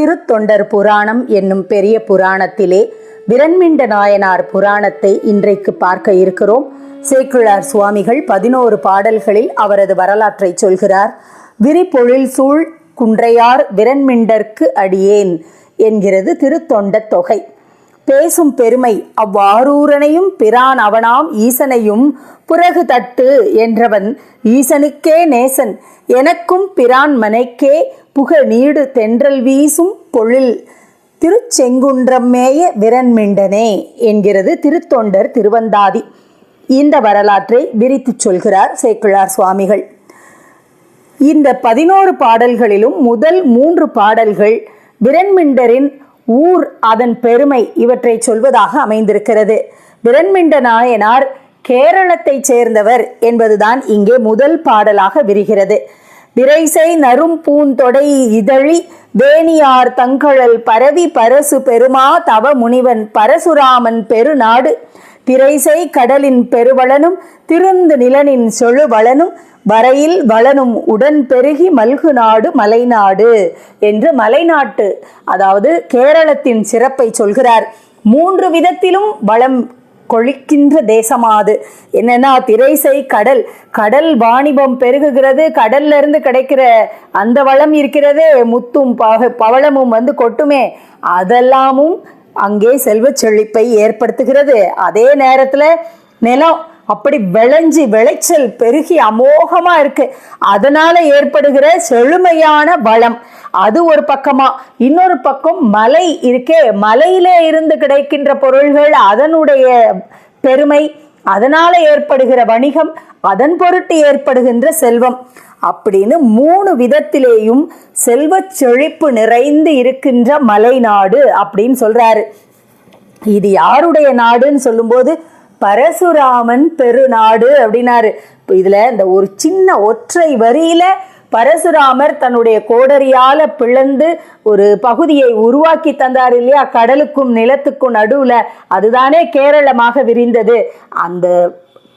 திருத்தொண்டர் புராணம் என்னும் பெரிய புராணத்திலே விரண்மிண்ட நாயனார் புராணத்தை இன்றைக்கு பார்க்க இருக்கிறோம். சேக்கிழார் சுவாமிகள் பதினோரு பாடல்களில் அவரது வரலாற்றை சொல்கிறார். விரிபொழில் சூழ் குன்றையார் விரண்மிண்டற்கு அடியேன் என்கிறது திருத்தொண்ட தொகை. பேசும் பெருமை அவ்வாரூரனையும் பிரான் அவனாம் ஈசனையும் புறகு தட்டு என்றவன் ஈசனுக்கே நேசன் எனக்கும் பிரான் மனைக்கே புக நீடு தென்றல் வீசும் பொழில் திருச்செங்குன்றம்மேய விரண்மிண்டனே என்கிறது திருத்தொண்டர் திருவந்தாதி. இந்த வரலாற்றை விரித்துச் சொல்கிறார் சேக்கிழார் சுவாமிகள். இந்த பதினோரு பாடல்களிலும் முதல் மூன்று பாடல்கள் விரண்மிண்டரின் ஊர் அதன் பெருமை இவற்றை சொல்வதாக அமைந்திருக்கிறது. விரண்மிண்ட நாயனார் கேரளத்தைச் சேர்ந்தவர் என்பதுதான் இங்கே முதல் பாடலாக விரிகிறது. விரைசை நரும் பூந்தொடை இதழி வேணியார் தங்கழல் பரவி பரசு பெருமா தவ முனிவன் பரசுராமன் பெருநாடு. திரைசை கடலின் பெருவளனும் திருந்து நிலனின் சொழுவளனும் வரையில் வளனும் உடன் பெருகி மல்கு நாடு மலைநாடு என்று மலைநாட்டு அதாவது கேரளத்தின் சிறப்பை சொல்கிறார். மூன்று விதத்திலும் வளம் கொழிக்கின்ற தேசமாது. என்னன்னா திரைசை கடல் கடல் வாணிபம் பெருகுகிறது கடல்ல இருந்து கிடைக்கிற அந்த வளம் இருக்கிறதே முத்தும் பக பவளமும் வந்து கொட்டுமே. அதெல்லாமும் அங்கே செல்வச் செழிப்பை ஏற்படுத்துகிறது. அதே நேரத்துல நிலம் அப்படி விளைஞ்சி விளைச்சல் பெருகி அமோகமா இருக்கு. அதனால ஏற்படுகிற செழுமையான வளம். அது ஒரு பக்கமா. இன்னொரு பக்கம் மலை இருக்கே. மலையில இருந்து கிடைக்கின்ற பொருள்கள் அதனுடைய பெருமை. அதனால ஏற்படுகிற வணிகம் அதன் பொருட்டு ஏற்படுகின்ற செல்வம். அப்படின்னு மூணு விதத்திலேயும் செல்வ செழிப்பு நிறைந்து இருக்கின்ற மலை நாடு அப்படின்னு சொல்றாரு. இது யாருடைய நாடுன்னு சொல்லும்போது பரசுராமன் பெருநாடு அப்படின்னாரு. இப்போ இதுல இந்த ஒரு சின்ன ஒற்றை வரியில பரசுராமர் தன்னுடைய கோடரியால பிளந்து ஒரு பகுதியை உருவாக்கி தந்தார் இல்லையா? கடலுக்கும் நிலத்துக்கும் நடுவுல அதுதானே கேரளமாக விரிந்தது. அந்த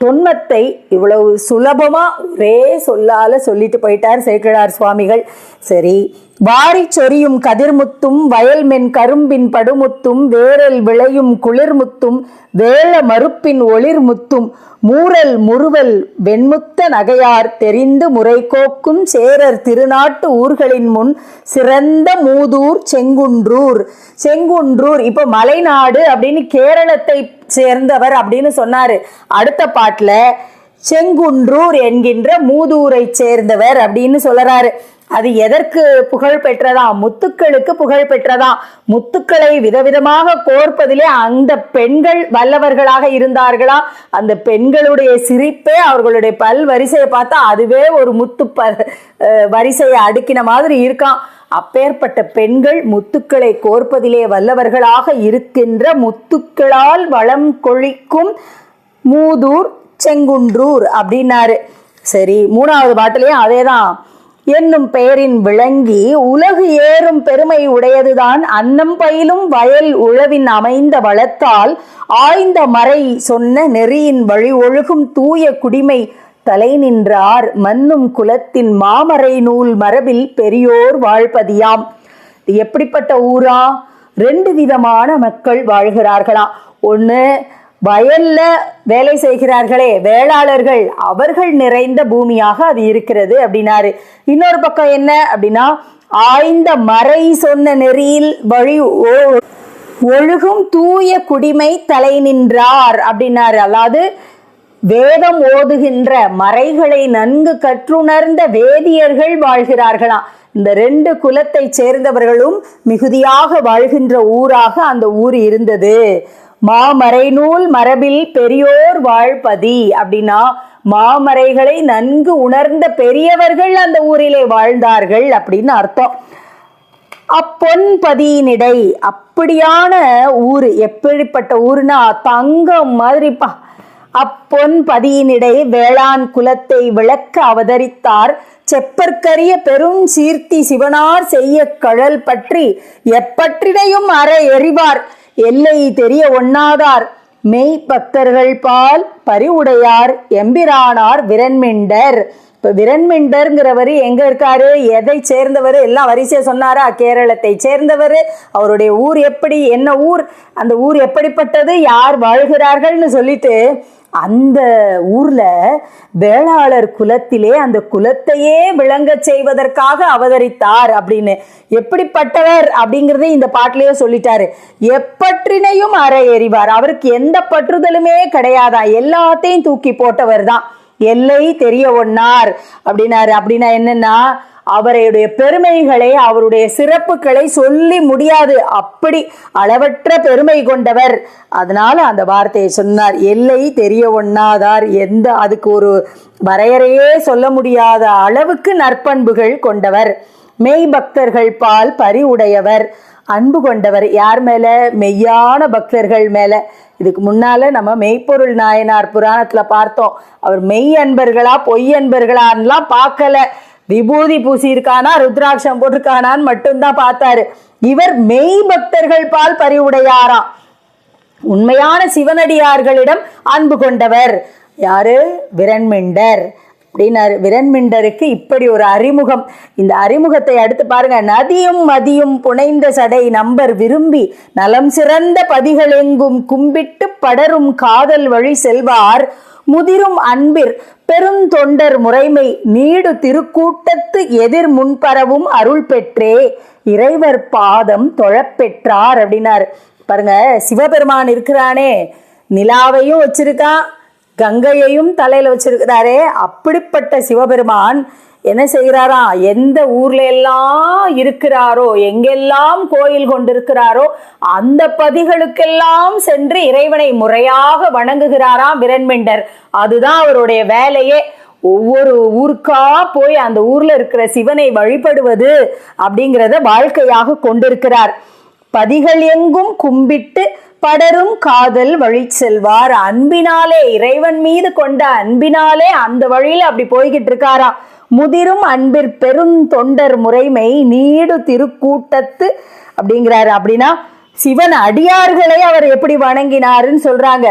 தொன்மத்தை இவ்வளவு சுலபமாக ஒரே சொல்லால் சொல்லிட்டு போயிட்டார் சேக்கிழார் சுவாமிகள். சரி வாரி சொரியும் கதிர்முத்தும் வயல் மென் கரும்பின் படுமுத்தும் வேரல் விளையும் குளிர்முத்தும் வேள மறுப்பின் ஒளிர்முத்தும் மூரல் முறுவல் வெண்முத்த நகையார் தெரிந்து முறைகோக்கும் சேரர் திருநாட்டு ஊர்களின் முன் சிறந்த மூதூர் செங்குன்றூர். செங்குன்றூர் இப்போ மலைநாடு அப்படின்னு கேரளத்தை சேர்ந்தவர் அப்படின்னு சொன்னாரு. அடுத்த பாட்டில் செங்குன்றூர் என்கின்ற மூதூரை சேர்ந்தவர் அப்படின்னு சொல்லுறாரு. அது எதற்கு புகழ் பெற்றதா? முத்துக்களுக்கு புகழ் பெற்றதா? முத்துக்களை விதவிதமாக கோர்ப்பதிலே அந்த பெண்கள் வல்லவர்களாக இருந்தார்களா? அந்த பெண்களுடைய சிரிப்பே அவர்களுடைய பல் வரிசையை பார்த்தா அதுவே ஒரு முத்து ப வரிசையை அடுக்கின மாதிரி இருக்கான் அப்பேற்பட்ட பெண்கள் முத்துக்களை கோர்ப்பதிலே வல்லவர்களாக இருக்கின்ற முத்துக்களால் வளம் கொழிக்கும் மூதூர் செங்குன்றூர் அப்படின்னாரு. சரி மூணாவது பாட்டிலையும் அதே தான் என்னும் பெயரின் விளங்கி உலகு ஏறும் பெருமை உடையதுதான் அன்னம் பயிலும் வயல் உழவின் அமைந்த வளத்தால் ஆய்ந்த மறை சொன்ன நெறியின் வழி ஒழுகும் தூய குடிமை தலை நின்றார் மன்னும் குலத்தின் மாமறை நூல் மரபில் பெரியோர் வாழ்பதியாம். எப்படிப்பட்ட ஊரா? ரெண்டு விதமான மக்கள் வாழ்கிறார்களாம் ஒன்று வயல்ல வேலை செய்கிறார்களே வேளாளர்கள் அவர்கள் நிறைந்த பூமியாக அது இருக்கிறது அப்படின்னாரு. இன்னொரு பக்கம் என்ன அப்படின்னா ஆய்ந்த மறை சொன்ன நெறியில் வழி ஓ- ஒழுகும் தூய குடிமை தலை நின்றார் அப்படின்னாரு. அதாவது வேதம் ஓதுகின்ற மறைகளை நன்கு கற்றுணர்ந்த வேதியர்கள் வாழ்கிறார்களாம். இந்த ரெண்டு குலத்தை சேர்ந்தவர்களும் மிகுதியாக வாழ்கின்ற ஊராக அந்த ஊர் இருந்தது. மாமறை நூல் மரபில் பெரியோர் வாழ்பதி அப்படின்னா மாமறைகளை நன்கு உணர்ந்த பெரியவர்கள் அந்த ஊரிலே வாழ்ந்தார்கள் அப்படின்னு அர்த்தம். அப்பொன்பதியினிடை அப்படியான ஊரு எப்படிப்பட்ட ஊருனா தங்கம் மாதிரிப்பா அப்பொன் பதியினிடை வேளாண் குலத்தை விளக்க அவதரித்தார். செப்பற்கரிய பெரும் சீர்த்தி சிவனார் செய்ய கழல் பற்றி எப்பற்றினையும் அற எறிவார். எல்லை தெரிய ஒண்ணாதார். மெய் பக்தர்கள் பால் பரிவுடையார் எம்பிரானார் விரண்மிண்டர் இப்போ விரண்மிண்டருங்கிறவர் எங்கே இருக்காரு? எதை சேர்ந்தவர்? எல்லாம் வரிசையை சொன்னாரா? கேரளத்தை சேர்ந்தவர். அவருடைய ஊர் எப்படி? என்ன ஊர்? அந்த ஊர் எப்படிப்பட்டது? யார் வாழ்கிறார்கள்னு சொல்லிட்டு அந்த ஊர்ல வேளாளர் குலத்திலே அந்த குலத்தையே விளங்கச் செய்வதற்காக அவதரித்தார் அப்படின்னு. எப்படிப்பட்டவர் அப்படிங்கறதை இந்த பாட்டிலேயே சொல்லிட்டாரு. எப்பற்றினையும் அற எறிவார் அவருக்கு எந்த பற்றுதலுமே கிடையாதா? எல்லாத்தையும் தூக்கி போட்டவர் தான். எல்லை தெரிய ஒன்னார் அப்படின்னாரு. அப்படின்னா என்னன்னா அவருடைய பெருமைகளை அவருடைய சிறப்புகளை சொல்லி முடியாது. அப்படி அளவற்ற பெருமை கொண்டவர். அதனால அந்த வார்த்தையை சொன்னார். எல்லை தெரிய ஒண்ணாதார். எந்த அதுக்கு ஒரு வரையறையே சொல்ல முடியாத அளவுக்கு நற்பண்புகள் கொண்டவர். மெய் பக்தர்கள் பால் பரிவுடையவர் அன்பு கொண்டவர். யார் மேல? மெய்யான பக்தர்கள் மேல. இதுக்கு முன்னால நம்ம மெய்ப்பொருள் நாயனார் புராணத்துல பார்த்தோம். அவர் மெய் அன்பர்களா பொய் அன்பர்களான்லாம் பார்க்கல. விபூதி பூசியிருக்கானா ருத்ராட்சம் போட்டிருக்கானான்னு மட்டும்தான் பார்த்தாரு. இவர் மெய் பக்தர்கள் பால் பறிவுடையாராம் உண்மையான சிவனடியார்களிடம் அன்பு கொண்டவர். யாரு? விரண்மிண்டர் அப்படின்னாரு. விரண்மிண்டருக்கு இப்படி ஒரு அறிமுகம். இந்த அறிமுகத்தை அடுத்து பாருங்க. நதியும் மதியும் புனைந்த சடை நம்பர் விரும்பி நலம் சிறந்த பதிகளெங்கும் கும்பிட்டு படரும் காதல் வழி செல்வார். முதிரும் அன்பிற் பெருந்தொண்டர் முறைமை நீடு திருக்கூட்டத்து எதிர் முன்பரவும் அருள் பெற்றே இறைவர் பாதம் தொழப்பெற்றார் அப்படின்னாரு. பாருங்க சிவபெருமான் இருக்கிறானே. நிலாவையும் வச்சிருக்கான் கங்கையையும் தலையில வச்சிருக்கிறாரே. அப்படிப்பட்ட சிவபெருமான் என்ன செய்கிறாராம் எந்த ஊர்ல எல்லாம் இருக்கிறாரோ எங்கெல்லாம் கோயில் கொண்டிருக்கிறாரோ அந்த பதிகளுக்கெல்லாம் சென்று இறைவனை முறையாக வணங்குகிறாராம் விரண்மிண்டர் அதுதான் அவருடைய வேலையே. ஒவ்வொரு ஊருக்கா போய் அந்த ஊர்ல இருக்கிற சிவனை வழிபடுவது அப்படிங்கிறத வாழ்க்கையாக கொண்டிருக்கிறார். பதிகள் எங்கும் கும்பிட்டு படரும் காதல் வழி செல்வார். அன்பினாலே இறைவன் மீது கொண்ட அன்பினாலே அந்த வழியில அப்படி போய்கிட்டு இருக்காராம். முதிரும் அன்பிற் பெருந்தொண்டர் முறைமை நீடு திருக்கூட்டத்து அப்படிங்கிறாரு. அப்படின்னா சிவன் அடியார்களை அவர் எப்படி வணங்கினாருன்னு சொல்றாங்க.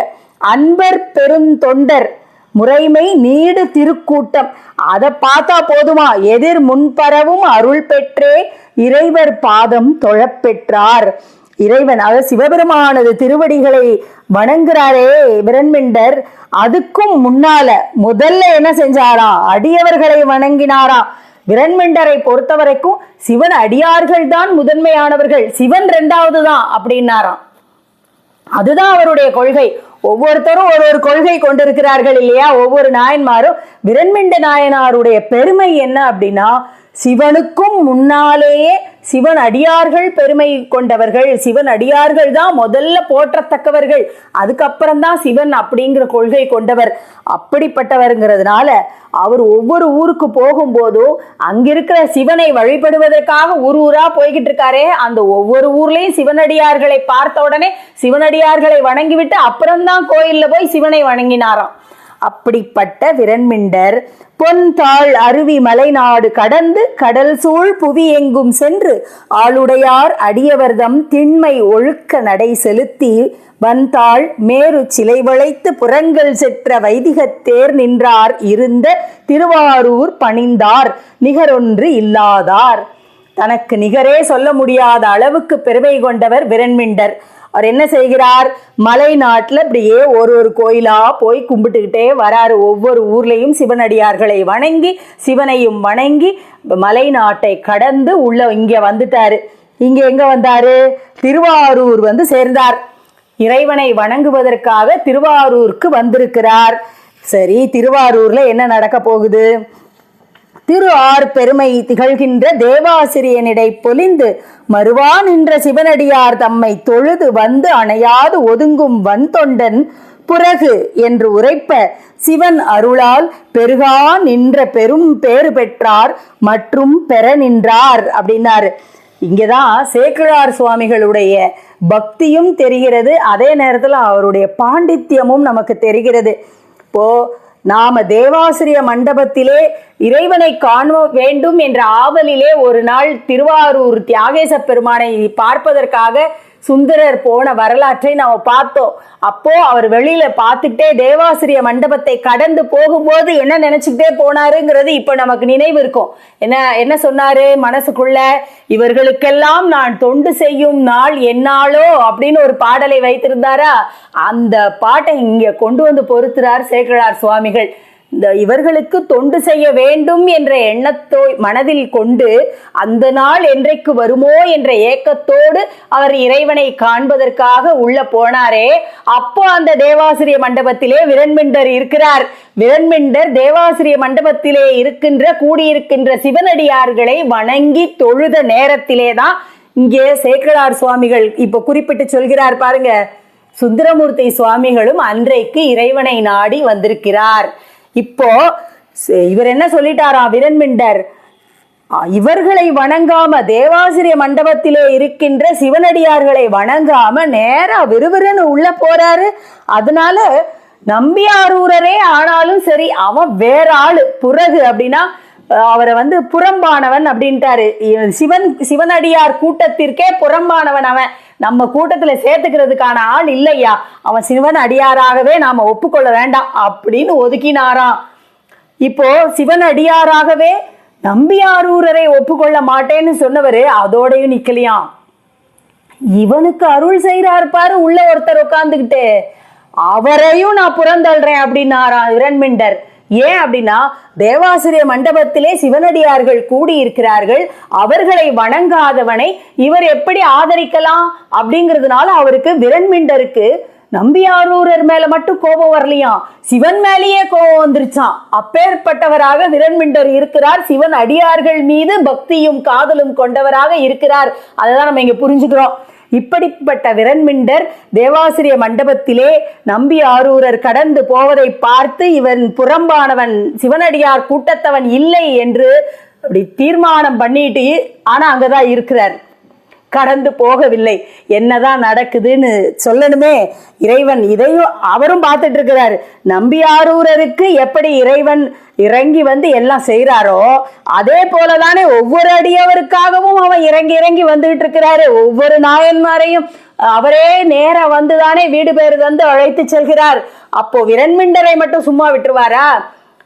அன்பர் பெருந்தொண்டர் முறைமை நீடு திருக்கூட்டம். அதை பார்த்தா போதுமா? எதிர் முன்பரவும் அருள் பெற்றே இறைவர் பாதம் தொழப்பெற்றார் இறைவன் சிவபெருமானது திருவடிகளை வணங்குறாரே விரண்மிண்டர் அதுக்கும் முன்னால முதல்ல என்ன செஞ்சாராம் அடியவர்களை வணங்கினாராம் விரண்மிண்டரை பொறுத்த வரைக்கும் சிவன் அடியார்கள் தான் முதன்மையானவர்கள். சிவன் ரெண்டாவது தான் அப்படின்னாராம். அதுதான் அவருடைய கொள்கை. ஒவ்வொருத்தரும் ஒரு ஒரு கொள்கை கொண்டிருக்கிறார்கள் இல்லையா? ஒவ்வொரு நாயன்மாரும் விரண்மிண்ட நாயனாருடைய பெருமை என்ன அப்படின்னா சிவனுக்கும் முன்னாலேயே சிவன் அடியார்கள் பெருமை கொண்டவர்கள். சிவன் அடியார்கள் தான் முதல்ல போற்றத்தக்கவர்கள். அதுக்கப்புறம் தான் சிவன் அப்படிங்கிற கொள்கை கொண்டவர். அப்படிப்பட்டவருங்கிறதுனால அவர் ஒவ்வொரு ஊருக்கு போகும்போதும் அங்கிருக்கிற சிவனை வழிபடுவதற்காக ஊர் ஊரா போய்கிட்டு இருக்காரே அந்த ஒவ்வொரு ஊர்லயும் சிவனடியார்களை பார்த்த உடனே சிவனடியார்களை வணங்கிவிட்டு அப்புறம்தான் கோயில்ல போய் சிவனை வணங்கினாராம். அப்படிப்பட்ட விரண்மிண்டர் பொன்தாள் அருவி மலைநாடு கடந்து கடல் சூழ் புவி எங்கும் சென்று ஆளுடையார் அடியவர்தம் திண்மை ஒழுக்க நடை செலுத்தி வந்தாள் மேரு சிலை வளைத்து புறங்கள் செற்ற வைதிகத் தேர் நின்றார் இருந்த திருவாரூர் பணிந்தார் நிகரொன்று இல்லாதார். தனக்கு நிகரே சொல்ல முடியாத அளவுக்கு பெருமை கொண்டவர் விரண்மிண்டர் அவர் என்ன செய்கிறார்? மலை நாட்டில் இப்படியே ஒரு ஒரு கோயிலாக போய் கும்பிட்டுக்கிட்டே வராரு. ஒவ்வொரு ஊர்லேயும் சிவனடியார்களை வணங்கி சிவனையும் வணங்கி மலை நாட்டை கடந்து உள்ள இங்கே வந்துட்டாரு. இங்கே எங்கே வந்தாரு? திருவாரூர் வந்து சேர்ந்தார். இறைவனை வணங்குவதற்காக திருவாரூருக்கு வந்திருக்கிறார். சரி திருவாரூரில் என்ன நடக்க போகுது? திரு ஆர் பெருமை திகழ்கின்ற தேவாசிரியனிடை பொலிந்து மறுவா நின்ற சிவனடியார் தம்மை தொழுது வந்து அணையாது ஒதுங்கும் வந்தொண்டன் புறகு என்று உரைப்ப சிவன் அருளால் பெருகா நின்ற பெரும் பேறு பெற்றார் மற்றும் பெற நின்றார் அப்படின்னாரு. இங்கேதான் சேக்கிழார் சுவாமிகளுடைய பக்தியும் தெரிகிறது அதே நேரத்தில் அவருடைய பாண்டித்யமும் நமக்கு தெரிகிறது. இப்போ நாம தேவாசிரிய மண்டபத்திலே இறைவனை காண வேண்டும் என்ற ஆவலிலே ஒரு நாள் திருவாரூர் தியாகேச பெருமானை பார்ப்பதற்காக சுந்தரர் போன வரலாற்றை நாம் பார்த்தோம். அப்போ அவர் வெளியில பார்த்துட்டே தேவாசிரிய மண்டபத்தை கடந்து போகும்போது என்ன நினைச்சுக்கிட்டே போனாருங்கிறது இப்ப நமக்கு நினைவு இருக்கும். என்ன என்ன சொன்னாரு? மனசுக்குள்ள இவர்களுக்கெல்லாம் நான் தொண்டு செய்யும் நாள் என்னாலோ? அப்படின்னு ஒரு பாடலை வைத்திருந்தாரா? அந்த பாட்டை இங்க கொண்டு வந்து பொறுத்துறார் சேக்கழார் சுவாமிகள். இவர்களுக்கு தொண்டு செய்ய வேண்டும் என்ற எண்ணத்தோ மனதில் கொண்டு அந்த நாள் என்றைக்கு வருமோ என்ற ஏக்கத்தோடு அவர் இறைவனை காண்பதற்காக உள்ள போனாரே. அப்போ அந்த தேவாசிரிய மண்டபத்திலே விரண்மிண்டர் இருக்கிறார். விரண்மிண்டர் தேவாசிரிய மண்டபத்திலே இருக்கின்ற கூடியிருக்கின்ற சிவனடியார்களை வணங்கி தொழுத நேரத்திலே தான் இங்கே சேக்கலார் சுவாமிகள் இப்போ குறிப்பிட்டு சொல்கிறார் பாருங்க. சுந்தரமூர்த்தி சுவாமிகளும் அன்றைக்கு இறைவனை நாடி வந்திருக்கிறார். இப்போ இவர் என்ன சொல்லிட்டாராம் விரண்மிண்டர் இவர்களை வணங்காம தேவாசிரிய மண்டபத்திலே இருக்கின்ற சிவனடியார்களை வணங்காம நேரா விறுவிறுன்னு உள்ள போறாரு. அதனால நம்பியாரூரரே ஆனாலும் சரி அவன் வேற ஆளு புறகு அப்படின்னா அவரை வந்து புறம்பானவன் அப்படின்ட்டாரு. சிவன் சிவனடியார் கூட்டத்திற்கே புறம்பானவன் அவன். நம்ம கூட்டத்துல சேர்த்துக்கிறதுக்கான ஆள் இல்லையா? அவன் சிவன் அடியாராகவே நாம ஒப்புக்கொள்ள வேண்டாம் அப்படின்னு ஒதுக்கினாராம். இப்போ சிவன் அடியாராகவே நம்பியாரூரரை ஒப்புக்கொள்ள மாட்டேன்னு சொன்னவரு அதோடையும் நிக்கலையாம். இவனுக்கு அருள் செய்கிறார் பாரு உள்ள ஒருத்தர் உட்காந்துக்கிட்டு அவரையும் நான் புறந்தள்றேன் அப்படின்னாராம் இரண்மிண்டர். ஏன் அப்படின்னா தேவாசிரிய மண்டபத்திலே சிவனடியார்கள் கூடி இருக்கிறார்கள் அவர்களை வணங்காதவனை இவர் எப்படி ஆதரிக்கலாம் அப்படிங்கிறதுனால அவருக்கு விரண்மிண்டருக்கு நம்பியாரூரர் மேல மட்டும் கோபம் வரலையாம் சிவன் மேலேயே கோபம் வந்துருச்சாம். அப்பேற்பட்டவராக விரண்மிண்டர் இருக்கிறார். சிவன் அடியார்கள் மீது பக்தியும் காதலும் கொண்டவராக இருக்கிறார். அதைதான் நம்ம இங்க புரிஞ்சுக்கிறோம். இப்படிப்பட்ட விரண்மிண்டர் தேவாசிரிய மண்டபத்திலே நம்பி ஆரூரர் கடந்து போவதை பார்த்து இவன் புறம்பானவன் சிவனடியார் கூட்டத்தவன் இல்லை என்று அப்படி தீர்மானம் பண்ணிட்டு ஆனா அங்கதான் இருக்கிறார். கடந்து போகவில்லை. என்னதான் நடக்குதுன்னு சொல்லணுமே. இறைவன் இதையும் அவரும் பார்த்துட்டு இருக்கிறாரு நம்பியாரூரருக்கு எப்படி இறைவன் இறங்கி வந்து எல்லாம் செய்கிறாரோ அதே போலதானே ஒவ்வொரு அடியவருக்காகவும் அவன் இறங்கி இறங்கி வந்துகிட்டு இருக்கிறாரு ஒவ்வொரு நாயன்மாரையும் அவரே நேரா வந்துதானே வீடு பேர் வந்து அழைத்து செல்கிறார். அப்போ விரண்மிண்டரை மட்டும் சும்மா விட்டுருவாரா?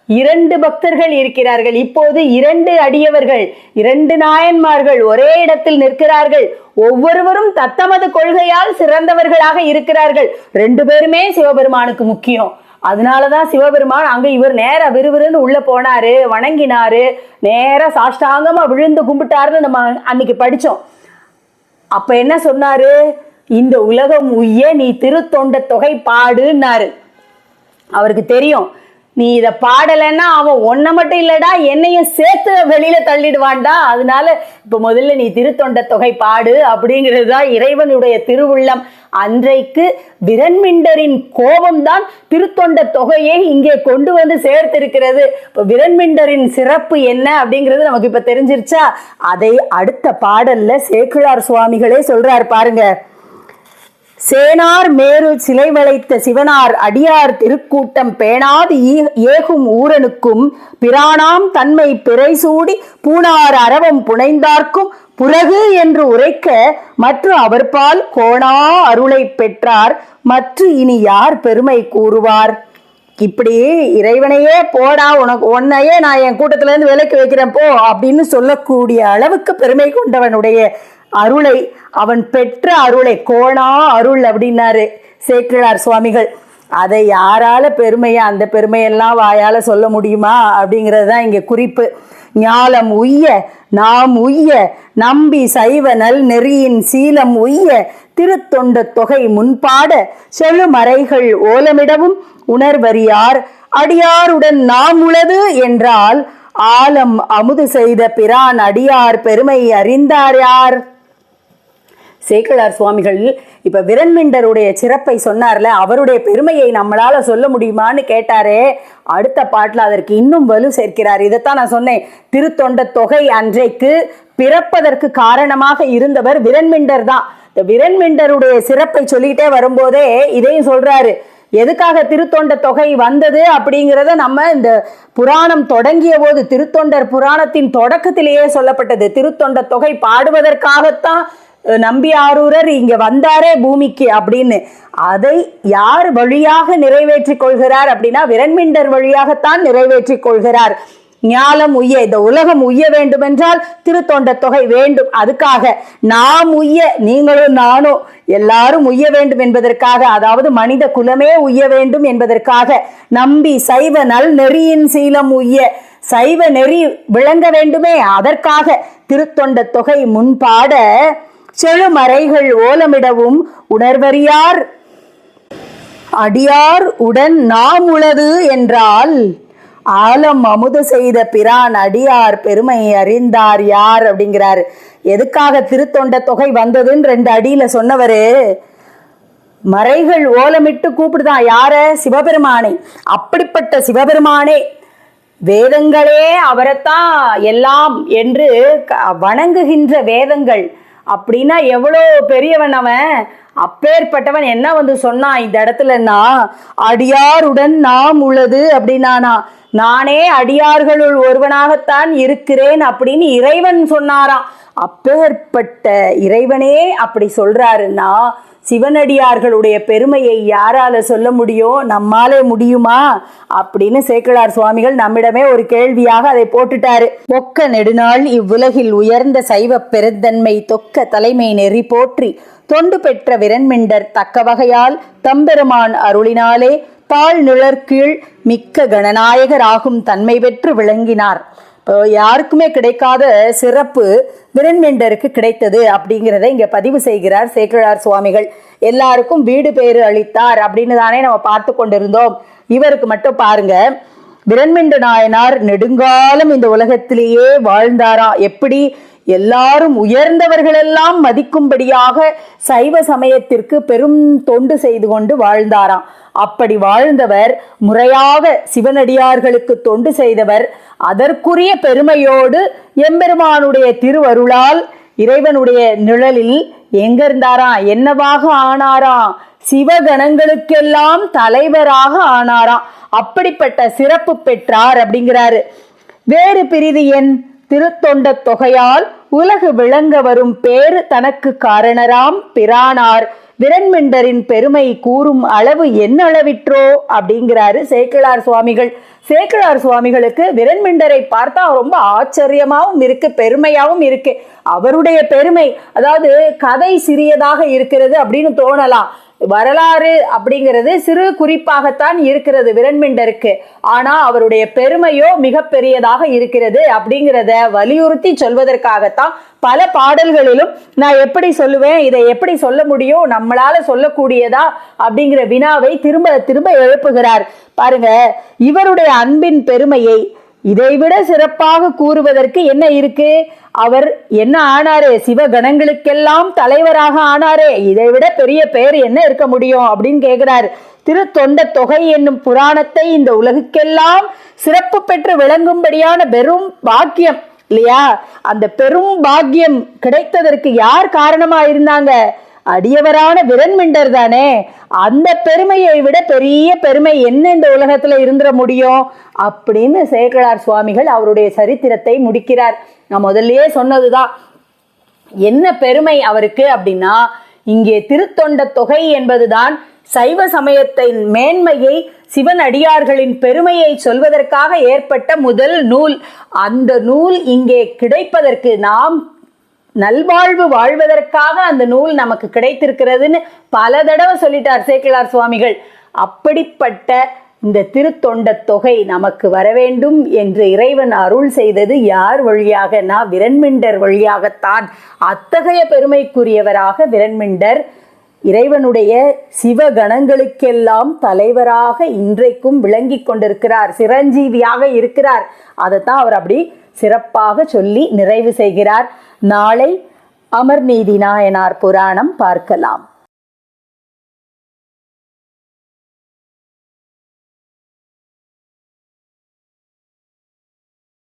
இரண்டு பக்தர்கள் இருக்கிறார்கள். இப்போது இரண்டு அடியவர்கள் இரண்டு நாயன்மார்கள் ஒரே இடத்தில் நிற்கிறார்கள். ஒவ்வொருவரும் தத்தமது கொள்கையால் சிறந்தவர்களாக இருக்கிறார்கள். ரெண்டு பேருமே சிவபெருமானுக்கு முக்கியம். அதனாலதான் சிவபெருமான் அங்க இவர் நேர விறுவிறுன்னு உள்ள போனாரு வணங்கினாரு. நேர சாஷ்டாங்கமா விழுந்து கும்பிட்டாருன்னு நம்ம அன்னைக்கு படிச்சோம். அப்ப என்ன சொன்னாரு? இந்த உலகம் உய்ய நீ திருத்தொண்ட தொகை பாடுன்னாரு அவருக்கு தெரியும். நீ இத பாடலைன்னா அவன் ஒன்ன மட்டும் இல்லடா என்னையும் சேர்த்து வெளியில தள்ளிடுவான்டா. அதனால இப்ப முதல்ல நீ திருத்தொண்ட தொகை பாடு அப்படிங்கிறது தான் இறைவனுடைய திருவுள்ளம். அன்றைக்கு விரண்மிண்டரின் கோபம்தான் திருத்தொண்ட தொகையை இங்கே கொண்டு வந்து சேர்த்திருக்கிறது. இப்போ விரண்மிண்டரின் சிறப்பு என்ன அப்படிங்கிறது நமக்கு இப்ப தெரிஞ்சிருச்சா? அதை அடுத்த பாடல்ல சேக்கிழார் சுவாமிகளே சொல்றார் பாருங்க. சேனார் மேரு சிலை வளைத்த சிவனார் அடியார் திருக்கூட்டம் பேணாது ஏகும் ஊரனுக்கும் பிரானாம் தன்மை பிறைசூடி பூனார் அரவம் புனைந்தார்க்கும் புறகு என்று உரைக்க மற்ற அவர்பால் கோணா அருளை பெற்றார் மற்ற இனி யார் பெருமை கூறுவார்? இப்படி இறைவனையே போடா உனக்கு உன்னையே நான் என் கூட்டத்துல இருந்து விலைக்கு வைக்கிறேன் போ அப்படின்னு சொல்லக்கூடிய அளவுக்கு பெருமை கொண்டவனுடைய அருளை அவன் பெற்ற அருளை கோணா அருள் அப்படின்னாரு சேக்கிழார் சுவாமிகள். அதை யாரால பெருமையா அந்த பெருமையெல்லாம் வாயால சொல்ல முடியுமா? அப்படிங்கிறது தான் இங்கே குறிப்பு. ஞாலம் உய்ய நாம் உய்ய நம்பி சைவ நல் நெறியின் சீலம் உய்ய திருத்தொண்ட தொகை முன்பாட செழுமறைகள் ஓலமிடவும் உணர்வறியார் அடியாருடன் நாம் உளது என்றால் ஆலம் அமுது செய்த பிரான் அடியார் பெருமை அறிந்தார் யார்? சேக்கிழார் சுவாமிகள் இப்ப விரண்மிண்டருடைய சிறப்பை சொன்னார்ல அவருடைய பெருமையை நம்மளால சொல்ல முடியுமான்னு கேட்டாரே அடுத்த பாட்டில் அதற்கு இன்னும் வலு சேர்க்கிறார். இதைத்தான் நான் சொன்னேன் திருத்தொண்ட தொகை அன்றைக்கு பிறப்பதற்கு காரணமாக இருந்தவர் விரண்மிண்டர் தான். இந்த விரண்மிண்டருடைய சிறப்பை சொல்லிட்டே வரும்போதே இதையும் சொல்றாரு. எதுக்காக திருத்தொண்ட தொகை வந்தது அப்படிங்கிறத நம்ம இந்த புராணம் தொடங்கிய போது திருத்தொண்டர் புராணத்தின் தொடக்கத்திலேயே சொல்லப்பட்டது. திருத்தொண்ட தொகை பாடுவதற்காகத்தான் நம்பி ஆரூரர் இங்க வந்தாரே பூமிக்கு அப்படின்னு. அதை யார் வழியாக நிறைவேற்றிக் கொள்கிறார் அப்படின்னா விரண்மிண்டர் வழியாகத்தான் நிறைவேற்றிக் கொள்கிறார். ஞாலம் உய்ய இந்த உலகம் உய்ய வேண்டும் என்றால் திருத்தொண்ட தொகை வேண்டும். அதுக்காக நாம் உய்ய நீங்களும் நானும் எல்லாரும் உய்ய வேண்டும் என்பதற்காக அதாவது மனித குலமே உய்ய வேண்டும் என்பதற்காக நம்பி சைவ நல் நெறியின் சீலம் உய்ய சைவ நெறி விளங்க வேண்டுமே. அதற்காக திருத்தொண்ட தொகை முன்பாட செழுமறைகள் ஓலமிடவும் உணர்வறியார். அடியார் உடன் நாம் உளது என்றால் ஆலம் அமுது செய்த பிரான் அடியார் பெருமை அறிந்தார் யார் அப்படிங்கிறார். எதுக்காக திருத்தொண்ட தொகை வந்ததுன்னு ரெண்டு அடியில சொன்னவரு. மறைகள் ஓலமிட்டு கூப்பிடுதான் யார? சிவபெருமானை. அப்படிப்பட்ட சிவபெருமானே வேதங்களே அவரைத்தான் எல்லாம் என்று வணங்குகின்ற வேதங்கள் அப்படின்னா எவ்வளோ பெரியவன் அவன்? அப்பேற்பட்டவன் என்ன வந்து சொன்னான்? இந்த இடத்துலன்னா அடியாருடன் நாம் உள்ளது அப்படின்னானா. நானே அடியார்களுள் ஒருவனாகத்தான் இருக்கிறேன் அப்படின்னு இறைவன் சொன்னாராம். அப்பேற்பட்ட இறைவனே அப்படி சொல்றாருன்னா சிவனடியார்களுடைய பெருமையை யாரால சொல்ல முடியும் நம்மாலே முடியுமா? அப்படின்னு சேக்கிழார் சுவாமிகள் நம்மிடமே ஒரு கேள்வியாக அதை போட்டுட்டாரு. ஒக்க நெடுநாள் இவ்வுலகில் உயர்ந்த சைவ பெருந்தன்மை தொக்க தலைமை நெறி போற்றி தொண்டு பெற்ற விரண்மிண்டர் தக்க வகையால் தம்பெருமான் அருளினாலே தாழ் நிழற்கீழ் மிக்க கணநாயகராகும் தன்மை பெற்று விளங்கினார். இப்போ யாருக்குமே கிடைக்காத சிறப்பு விரண்மெண்டருக்கு கிடைத்தது அப்படிங்கிறத இங்க பதிவு செய்கிறார் சேக்கிழார் சுவாமிகள். எல்லாருக்கும் வீடு பேறு அளித்தார் அப்படின்னு தானே நம்ம பார்த்து கொண்டிருந்தோம். இவருக்கு மட்டும் பாருங்க விரண்மெண்ட நாயனார் நெடுங்காலம் இந்த உலகத்திலேயே வாழ்ந்தாராம் எப்படி? எல்லாரும் உயர்ந்தவர்களெல்லாம் மதிக்கும்படியாக சைவ சமயத்திற்கு பெரும் தொண்டு செய்து கொண்டு வாழ்ந்தாராம். அப்படி வாழ்ந்தவர் முறையாக சிவனடியார்களுக்கு தொண்டு செய்தவர் அதற்குரிய பெருமையோடு எம்பெருமானுடைய திருவருளால் இறைவனுடைய நிழலில் எங்க இருந்தாராம் என்னவாக ஆனாராம் சிவகணங்களுக்கெல்லாம் தலைவராக ஆனாராம் அப்படிப்பட்ட சிறப்பு பெற்றார் அப்படிங்கிறாரு. வேறு பிரிதி என் திருத்தொண்ட தொகையால் உலகு விளங்க வரும் பேர் தனக்கு காரணராம் பிரானார். விரண்மெண்டரின் பெருமை கூறும் அளவு என்ன அளவிற்றோ? அப்படிங்கிறாரு சேக்கிழார் சுவாமிகள். சேக்கிழார் சுவாமிகளுக்கு விரண்மெண்டரை பார்த்தா ரொம்ப ஆச்சரியமாகவும் இருக்கு பெருமையாகவும் இருக்கு. அவருடைய பெருமை அதாவது கதை சிறியதாக இருக்கிறது அப்படின்னு தோணலாம். வரலாறு அப்படிங்கிறது சிறு குறிப்பாகத்தான் இருக்கிறது விரண்மிண்டருக்கு. ஆனா அவருடைய பெருமையோ மிக பெரியதாக இருக்கிறது அப்படிங்கிறத வலியுறுத்தி சொல்வதற்காகத்தான் பல பாடல்களிலும் நான் எப்படி சொல்லுவேன் இதை எப்படி சொல்ல முடியும் நம்மளால சொல்லக்கூடியதா அப்படிங்கிற வினாவை திரும்ப திரும்ப எழுப்புகிறார். பாருங்க இவருடைய அன்பின் பெருமையை இதைவிட சிறப்பாக கூறுவதற்கு என்ன இருக்கு? அவர் என்ன ஆனாரு? சிவகணங்களுக்கெல்லாம் தலைவராக ஆனாரே? இதை விட பெரிய பெயர் என்ன இருக்க முடியும் அப்படின்னு கேட்கிறார் திருத்தொண்ட தொகை என்னும் புராணத்தை இந்த உலகுக்கெல்லாம் சிறப்பு பெற்று விளங்கும்படியான பெரும் பாக்கியம் இல்லையா? அந்த பெரும் பாக்கியம் கிடைத்ததற்கு யார் காரணமா இருந்தாங்க? அடியவரான விரண்மிண்டர் தானே? அந்த பெருமையை விட பெரிய பெருமை என்ன இந்த உலகத்துல இருந்துட முடியும்? அப்படின்னு சேக்கலார் சுவாமிகள் அவருடைய சரித்திரத்தை முடிக்கிறார். நான் முதல்லயே சொன்னதுதான். என்ன பெருமை அவருக்கு அப்படின்னா இங்கே திருத்தொண்ட தொகை என்பதுதான் சைவ சமயத்தின் மேன்மையை சிவன் அடியார்களின் பெருமையை சொல்வதற்காக ஏற்பட்ட முதல் நூல். அந்த நூல் இங்கே கிடைப்பதற்கு நாம் நல்வாழ்வு வாழ்வதற்காக அந்த நூல் நமக்கு கிடைத்திருக்கிறதுன்னு பல தடவை சொல்லிட்டார் சேக்கிழார் சுவாமிகள். அப்படிப்பட்ட இந்த திருத்தொண்ட தொகை நமக்கு வர வேண்டும் என்று இறைவன் அருள் செய்தது யார் வழியாக? நான் விரண்மிண்டர் வழியாகத்தான். அத்தகைய பெருமைக்குரியவராக விரண்மிண்டர் இறைவனுடைய சிவகணங்களுக்கெல்லாம் தலைவராக இன்றைக்கும் விளங்கி கொண்டிருக்கிறார். சிரஞ்சீவியாக இருக்கிறார். அதைத்தான் அவர் அப்படி சிறப்பாக சொல்லி நிறைவு செய்கிறார். நாளை அமர்நீதி நாயனார் புராணம் பார்க்கலாம்.